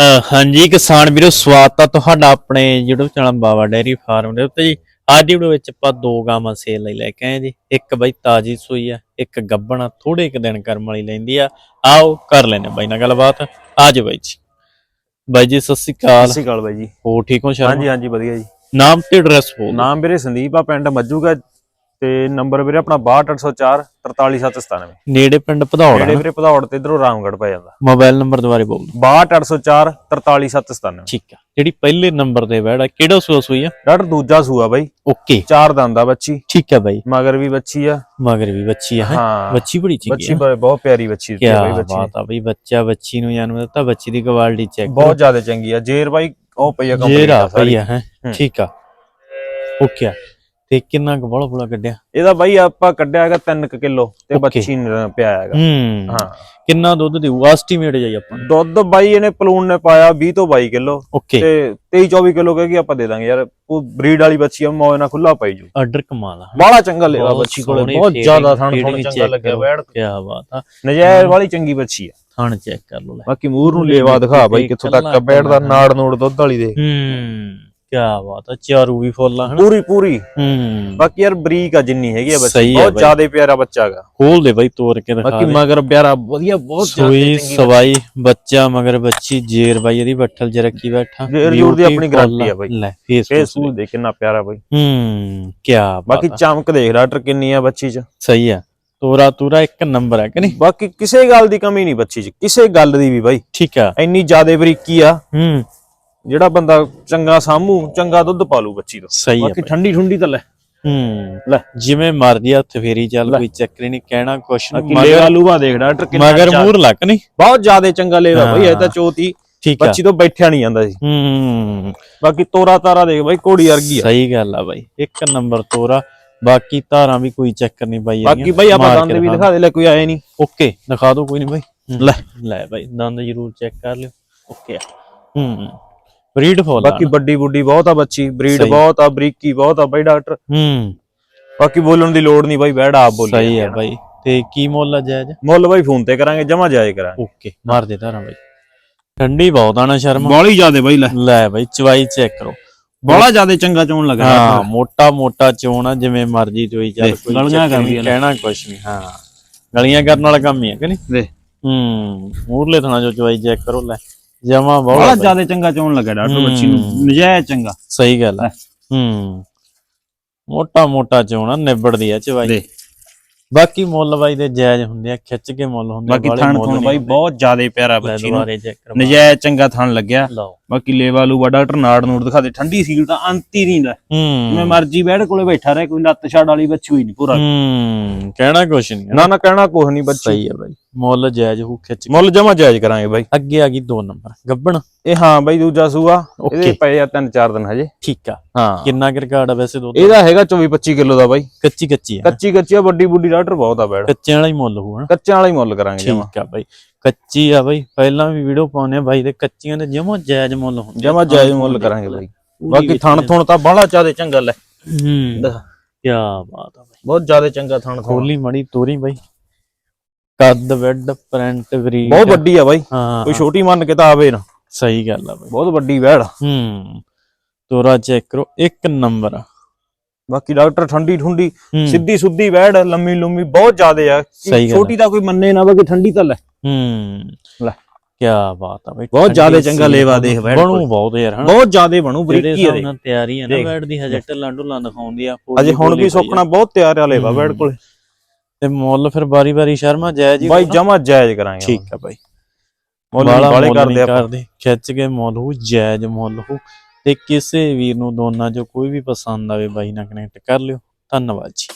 ਹਾਂਜੀ ਕਿਸਾਨ ਵੀਰੋ ਸਵਾਗਤ ਆ ਤੁਹਾਡਾ ਆਪਣੇ YouTube channel Bawa dairy farm ਦੇ ਉੱਤੇ ਜੀ। ਅੱਜ ਦੀ ਵੀਡੀਓ ਵਿੱਚ ਆਪਾਂ ਦੋ ਗਾਵਾਂ ਸੇਲ ਲਈ ਲੈ ਕੇ ਆਏ ਜੀ। ਇੱਕ ਬਈ ਤਾਜੀ ਸੂਈ ਆ ਇੱਕ ਗੱਬਣਾ ਥੋੜੇ ਇੱਕ ਦਿਨ ਕਰਮ ਵਾਲੀ ਲੈਂਦੀ ਆ। ਆਓ ਕਰ ਲੈਨੇ ਬਾਈ ਨਾਲ ਗੱਲਬਾਤ। ਆਜੋ ਬਾਈ ਜੀ। ਬਾਈ ਜੀ ਸਤਿ ਸ਼੍ਰੀ ਅਕਾਲ। ਸਤਿ ਸ਼੍ਰੀ ਅਕਾਲ ਬਾਈ ਜੀ। ਹੋ ਠੀਕ ਹੋ ਸ਼ਰਮਾ? ਹਾਂਜੀ ਹਾਂਜੀ ਵਧੀਆ ਜੀ। ਨਾਮ ਤੇ ਐਡਰੈਸ ਬੋਲ ਨਾਮ ਵੀਰੇ ਸੰਦੀਪ ਆ ਪਿੰਡ ਮੱਜੂਗਾ ਤੇ ਨੰਬਰ ਵੀਰੇ ਆਪਣਾ 62804 43797 ਨੇੜੇ ਪਿੰਡ ਭਦੌੜ ਜਿਹੜੇ ਵੀਰੇ ਭਦੌੜ ਤੇ ਇਧਰੋਂ ਰਾਮਗੜ ਪੈ ਜਾਂਦਾ। ਮੋਬਾਈਲ ਨੰਬਰ ਦੁਬਾਰੇ ਬੋਲ ਦਿਓ। 62804 43797 ਠੀਕ ਆ। ਜਿਹੜੀ ਪਹਿਲੇ ਨੰਬਰ ਤੇ ਬੈੜਾ ਕਿਹੜਾ ਸੂਆ ਸੂਈ ਆ? ਡਾਕਟਰ ਦੂਜਾ ਸੂਆ ਬਾਈ। ਓਕੇ। ਚਾਰ ਦੰਦਾ ਬੱਚੀ। ਠੀਕ ਆ ਬਾਈ। ਮਗਰ ਵੀ ਬੱਚੀ ਆ। ਮਗਰ ਵੀ ਬੱਚੀ ਆ ਬੱਚੀ ਬੜੀ ਚੰਗੀ ਬੱਚੀ ਬਹੁਤ ਪਿਆਰੀ ਬੱਚੀ ਦਿੱਤੀ ਆ ਬਾਈ ਬੱਚੀ। ਬਾਤ ਆ ਬਈ ਬੱਚਾ ਬੱਚੀ ਨੂੰ ਜਨਮ ਦਿੱਤਾ ਬੱਚੀ ਦੀ ਕੁਆਲਿਟੀ ਚੈੱਕ ਬਹੁਤ ਜ਼ਿਆਦਾ ਚੰਗੀ ਆ। ਜੇਰ ਬਾਈ ਉਹ ਪਈ ਆ ਕੰਪਨੀ ਦਾ ਸਾਰੀ। ਹੈ। ਠੀਕ ਆ। ਓਕੇ ਆ। ਤੇ ਕਿੰਨਾ ਕੁ ਬੜਾ ਬੜਾ ਕੱਢਿਆ? ਇਹਦਾ ਬਾਈ ਆਪਾਂ ਕੱਢਿਆ ਹੈਗਾ 3 ਕਿਲੋ ਤੇ. ਬੱਚੀ ਪਿਆ ਹੈਗਾ। ਹੂੰ। ਹਾਂ। ਕਿੰਨਾ ਦੁੱਧ ਦੇਊ? ਐਸਟੀਮੇਟ ਜਾਈ ਆਪਾਂ। ਦੁੱਧ ਬਾਈ ਇਹਨੇ ਪਲੂਨ ਨੇ ਪਾਇਆ 20 ਤੋਂ 22 ਕਿਲੋ। ਤੇ 23 24 ਕਿਲੋ ਕਹੇਗੀ ਆਪਾਂ ਦੇ ਦਾਂਗੇ ਯਾਰ। ਉਹ ਬਰੀਡ ਵਾਲੀ ਬੱਚੀ ਆ ਮੌਜ ਨਾਲ ਖੁੱਲਾ ਪਾਈ ਜੂ ਆਰਡਰ ਕਮਾਲ ਆ। ਬਾਹਲਾ ਚੰਗਾ ਲੇਵਾ ਬੱਚੀ ਕੋਲੇ ਬਹੁਤ ਜ਼ਿਆਦਾ ਥਣ ਥਣ ਚੰਗਾ ਲੱਗਿਆ। ਬੈੜ ਕੀ। ਬਾਤ ਆ। ਨਜਾਇਜ਼ ਵਾਲੀ ਚੰਗੀ ਬੱਚੀ ਆ। ਥਣ ਚੈੱਕ ਕਰ ਲੋ ਲੈ। ਬਾਕੀ ਮੂਰ ਨੂੰ ਲੇਵਾ ਦਿਖਾ ਬਾਈ ਕਿੱਥੋਂ ਤੱਕ ਬੈੜ ਦਾ ਨਾੜ ਨੂੜ ਦੁੱਧ ਵਾਲੀ ਦੇ ਹੂੰ। ਕੀ ਬਾਤ ਆ ਚਾਰੂ ਵੀ ਫੁੱਲ ਆ ਹਨਾ? ਪੂਰੀ ਪੂਰੀ। ਹੂੰ। ਬਾਕੀ ਯਾਰ ਬਰੀਕ ਆ ਜਿੰਨੀ ਹੈਗੀ ਆ ਬੱਚੀ। ਬਹੁਤ। ਜ਼ਿਆਦਾ ਪਿਆਰਾ ਬੱਚਾ ਹੈਗਾ। ਖੋਲ ਦੇ ਬਾਈ ਤੋੜ ਕੇ ਦਿਖਾ ਬਾਕੀ ਮਗਰ ਪਿਆਰਾ ਵਧੀਆ ਬਹੁਤ ਸੂਈ ਸਵਾਈ ਬੱਚਾ ਮਗਰ ਬੱਚੀ ਜੇਰ ਬਾਈ ਇਹਦੀ ਬੱਠਲ ਚ ਰੱਖੀ ਬੈਠਾ। ਜੇਰ ਜੂਰ ਦੀ ਆਪਣੀ guarantee ਆ ਬਾਈ। ਲੈ ਫੇਸ ਸੂਲ ਦੇ ਕਿੰਨਾ ਪਿਆਰਾ ਬਾਈ। ਹੂੰ ਕੀ ਬਾਕੀ ਚਮਕ ਦੇਖ ਡਾਕਟਰ ਕਿੰਨੀ ਆ ਬੱਚੀ 'ਚ। ਸਹੀ ਆ। ਤੋਰਾ ਤੂਰਾ ਇੱਕ ਨੰਬਰ ਹੈ ਕਿ ਨਹੀਂ? ਬਾਕੀ ਕਿਸੇ ਗੱਲ ਦੀ ਕਮੀ ਨਹੀਂ ਬੱਚੀ 'ਚ ਕਿਸੇ ਗੱਲ ਦੀ ਵੀ ਬਾਈ। ਠੀਕ ਆ। ਇੰਨੀ ਜ਼ਿਆਦਾ ਬਰੀਕੀ ਆ। ਹੂੰ। ਜਿਹੜਾ ਬੰਦਾ ਚੰਗਾ ਸਾਮੂ ਚੰਗਾ ਦੁੱਧ ਪਾਲੂ ਬੱਚੀ ਤੋਂ। ਸਹੀ ਆ ਬਾਕੀ। ਠੰਡੀ ਠੁੰਡੀ ਤਾਂ ਲੈ। ਹੂੰ। ਲੈ। ਜਿਵੇਂ ਮਰਦੀ ਹੱਥ ਫੇਰੀ ਚੱਲ ਲੈ। ਕੋਈ ਚੱਕਰ ਨਹੀਂ ਕਹਿਣਾ ਕੁਛ ਨੀ, ਬਾਕੀ ਮਗਰ ਮੂਰ ਲੱਕ ਨਹੀਂ। ਬਹੁਤ ਜ਼ਿਆਦਾ ਚੰਗਾ ਲੇਵਾ ਬਾਈ ਇਹ ਤਾਂ। ਚੋਤੀ। ਠੀਕ ਆ। ਬੱਚੀ ਤੋਂ ਬੈਠਿਆ ਨਹੀਂ ਜਾਂਦਾ ਸੀ। ਹੂੰ। ਬਾਕੀ ਤੋਰਾ ਤਾਰਾ ਦੇਖ ਬਾਈ ਘੋੜੀ ਵਰਗੀ ਆ। ਸਹੀ ਗੱਲ ਆ ਬਾਈ ਇੱਕ ਨੰਬਰ ਤੋਰਾ। ਬਾਕੀ ਧਾਰਾਂ ਵੀ ਕੋਈ ਚੱਕਰ ਨਹੀਂ ਬਾਈ ਬਾਕੀ ਬਾਈ ਆਪਾਂ ਦੰਦ ਵੀ ਦਿਖਾ ਦੇ ਲੈ ਕੋਈ ਆਏ ਨਹੀਂ। ਓਕੇ ਦਿਖਾ ਦਿਓ ਕੋਈ ਨਹੀਂ ਬਾਈ ਲੈ। ਲੈ ਬਾਈ ਦੰਦ ਜ਼ਰੂਰ ਚੈੱਕ ਕਰ ਲਿਓ। ਓਕੇ ਆ। ਹੂੰ। ਬਰੀਡ ਫੁੱਲ ਬਾਕੀ ਵੱਡੀ ਬੁੱਡੀ ਬਹੁਤ ਆ ਬੱਚੀ ਬਰੀਡ। ਬਹੁਤ ਆ ਬਰੀਕੀ ਬਹੁਤ ਆ ਬਾਈ ਡਾਕਟਰ। ਹੂੰ। ਬਾਕੀ ਬੋਲਣ ਦੀ ਲੋੜ ਨਹੀਂ ਬਾਈ ਬੈੜਾ ਆਪ ਬੋਲੀ ਸਹੀ ਆ ਬਾਈ। ਤੇ ਕੀ ਮੁੱਲ ਆ ਜਾਇਜ਼? ਮੁੱਲ ਬਾਈ ਫੋਨ ਤੇ ਕਰਾਂਗੇ ਜਮਾ ਜਾਏ ਕਰਾਂਗੇ। ਓਕੇ ਮਾਰ ਦੇ ਧਾਰਾਂ ਬਾਈ। ਠੰਡੀ ਬਹੁਤ ਆ ਨਾ ਸ਼ਰਮ। ਬਾਲੀ ਜ਼ਿਆਦੇ ਬਾਈ ਲੈ। ਲੈ ਬਾਈ ਚਵਾਈ ਚੈੱਕ ਕਰੋ। ਬਾਲਾ ਜ਼ਿਆਦੇ ਚੰਗਾ ਚੋਣ ਲੱਗਾ ਹਾਂ ਮੋਟਾ ਮੋਟਾ ਚੋਣ ਆ ਜਿਵੇਂ ਮਰਜ਼ੀ ਚੋਈ ਚੱਲ ਕੋਈ ਗਲੀਆਂ ਕਰਦੀਆਂ। ਕਹਿਣਾ ਕੁਛ ਨਹੀਂ ਹਾਂ। ਗਲੀਆਂ ਕਰਨ ਵਾਲਾ ਕੰਮ ਹੀ ਹੈ ਕਿ ਨਹੀਂ? ਦੇ ਹੂੰ ਮੂਰਲੇ ਥਣਾ ਜੋ ਚਵਾਈ ਚੈੱਕ ਕਰੋ ਲੈ। ਜਮਾ ਬਾਲਾ ਬਹੁਤ ਜ਼ਿਆਦੇ ਚੰਗਾ ਚੋਣ ਲੱਗਾ ਡਾਕਟਰ ਬੱਚੀ ਨੂੰ। ਨਜਾਇਜ਼ ਚੰਗਾ। ਸਹੀ ਗੱਲ ਹੈ। ਹੂੰ। ਮੋਟਾ ਮੋਟਾ ਚੋਣਾ ਨਿਬੜਦੀ ਆ ਚਵਾਈ ਬਾਕੀ ਮੁੱਲ ਬਾਈ ਦੇ ਜਾਇਜ਼ ਹੁੰਦੇ ਆ ਖਿੱਚ ਕੇ ਮੁੱਲ ਹੁੰਦੇ ਬਾਕੀ ਥਣ ਥਣ ਬਾਈ। ਬਹੁਤ ਜ਼ਿਆਦੇ ਪਿਆਰਾ ਬੱਚੀ ਨੂੰ। ਨਜਾਇਜ਼ ਚੰਗਾ ਥਣ ਲੱਗਿਆ। ਬਾਕੀ ਲੇਵਾ ਲੂਵਾ ਡਾਕਟਰ ਨਾੜ ਨੂੜ ਦਿਖਾ ਦੇ ਠੰਡੀ ਸੀਲ ਤਾਂ ਅੰਤ ਹੀ ਨਹੀਂ ਲੈ ਹੂੰ ਮਰਜ਼ੀ ਬੈਠ ਕੋਲੇ ਬੈਠਾ ਰਹੇ ਕੋਈ ਲੱਤ ਛਾੜ ਵਾਲੀ ਬੱਚੀ ਹੋਈ ਨਹੀਂ ਪੂਰਾ। ਹੂੰ। ਕਹਿਣਾ ਕੁਛ ਨਹੀਂ ਨਾ ਨਾ ਕਹਿਣਾ ਕੁਝ ਨਹੀਂ ਬੱਚੀ। ਸਹੀ ਹੈ ਬਾਈ। ਮੁੱਲ ਜਾਇਜ਼ ਹੋ ਖਿੱਚ ਮੁੱਲ ਜਮਾ ਜਾਇਜ਼ ਕਰਾਂਗੇ ਬਾਈ। ਅੱਗੇ ਆ ਗਈ 2 ਨੰਬਰ। ਗੱਬਣ। ਇਹ ਹਾਂ ਬਾਈ ਦੂਜਾ ਸੂਆ। ਇਹਦੇ ਪਏ ਆ ਤਿੰਨ ਚਾਰ ਦਿਨ ਹਜੇ। ਠੀਕ ਆ। ਹਾਂ। ਕਿੰਨਾ ਕੁ ਰਿਕਾਰਡ ਆ ਵੈਸੇ ਦੋ? ਇਹਦਾ ਹੈਗਾ 24 25 ਕਿਲੋ ਦਾ ਬਾਈ। ਕੱਚੀ ਕੱਚੀ ਆ। ਕੱਚੀ ਕੱਚੀ ਆ ਵੱਡੀ ਬੁੱਢੀ ਡਾਕਟਰ ਬਹੁਤ ਆ ਬੈੜ ਕੱਚਿਆਂ ਵਾਲਾ ਹੀ ਮੁੱਲ ਹਨਾ? ਕੱਚਿਆਂ ਵਾਲਾ ਹੀ ਮੁੱਲ ਕਰਾਂਗੇ ਜਮਾ। ਠੀਕ ਆ ਬਾਈ। ਕੱਚੀ ਆ ਬਾਈ। ਪਹਿਲਾਂ ਵੀ ਵੀਡੀਓ ਪਾਉਨੇ ਆ ਬਾਈ ਦੇ ਕੱਚੀਆਂ ਦੇ ਜਮਾ ਜਾਇਜ਼ ਮੁੱਲ ਹੁੰਦੇ ਜਮਾ ਜਾਇਜ਼ ਮੁੱਲ ਕਰਾਂਗੇ ਬਾਈ। ਬਾਕੀ ਥਣ ਥੁਣ ਤਾਂ ਬਾਹਲਾ ਜ਼ਿਆਦਾ ਚੰਗਾ ਲੈ। ਹੂੰ। ਕੀ ਬਾਤ ਆ ਬਾਈ। ਬਹੁਤ ਜ਼ਿਆਦਾ ਚੰਗਾ ਥਣ ਥੁਣ। ਖੋਲੀ ਮੜੀ ਤੋਰੀ ਬਾਈ। ਕੱਦ ਵੈਡ ਪ੍ਰਿੰਟ ਵਰੀ ਬਹੁਤ ਵੱਡੀ ਆ ਬਾਈ। ਹਾਂ ਕੋਈ ਛੋਟੀ ਮੰਨ ਕੇ ਤਾਂ ਆਵੇ ਨਾ। ਸਹੀ ਗੱਲ ਆ ਬਾਈ। ਬਹੁਤ ਵੱਡੀ ਵੈੜ। ਹੂੰ ਤੋਰਾ ਚੈੱਕ ਕਰੋ ਇੱਕ ਨੰਬਰ ਆ। ਬਾਕੀ ਡਾਕਟਰ ਠੰਡੀ ਠੁੰਡੀ ਸਿੱਧੀ ਸੁੱਧੀ ਵੈੜ ਲੰਮੀ ਲੰਮੀ ਬਹੁਤ ਜ਼ਿਆਦੇ ਆ। ਆ। ਛੋਟੀ ਤਾਂ ਕੋਈ ਮੰਨੇ ਨਾ ਬਾਕੀ ਠੰਡੀ ਤਾਂ ਲੈ। ਹੂੰ ਲੈ। ਕੀ ਬਾਤ ਆ ਬਾਈ ਬਹੁਤ ਜ਼ਿਆਦਾ ਚੰਗਾ ਲੇਵਾ ਦੇਖ ਬੈਠ ਬਣੂ ਬਹੁਤ ਯਾਰ ਹਨਾ। ਬਹੁਤ ਜ਼ਿਆਦੇ ਬਣੂ ਬਰੀਕੀ ਆ ਨਾਲ ਤਿਆਰੀ ਹੈ ਨਾ। ਬੈਡ ਦੀ ਹਜੇ ਢੱਲਾਂ ਢੁੱਲਾਂ ਦਿਖਾਉਂਦੀ ਆ ਅਜੇ ਹੁਣ ਵੀ ਸੁੱਕਣਾ ਬਹੁਤ ਤਿਆਰ ਆ ਲੇਵਾ ਬੈੜ ਕੋਲੇ। ਤੇ ਮੁੱਲ ਫਿਰ ਬਾਰੀ ਬਾਰੀ ਸ਼ਰਮਾ ਜਾਇਜ਼ ਹੀ ਬਾਈ? ਜਮਾ ਜਾਇਜ਼ ਕਰਾਂਗੇ ਠੀਕ ਆ ਬਾਈ। ਮੁੱਲ ਵਾਲੇ ਮੁੱਲ ਕਰਦੇ ਆਪਾਂ। ਕਰਦੇ ਖਿੱਚ ਕੇ ਮੁੱਲ ਹੋ ਜਾਇਜ਼ ਮੁੱਲ ਹੋ ਤੇ ਕਿਸੇ ਵੀਰ ਨੂੰ ਦੋਨਾਂ ਚੋਂ ਕੋਈ ਵੀ ਪਸੰਦ ਆਵੇ ਬਾਈ ਨਾਲ ਕਨੈਕਟ ਕਰ ਲਿਓ। ਧੰਨਵਾਦ ਜੀ।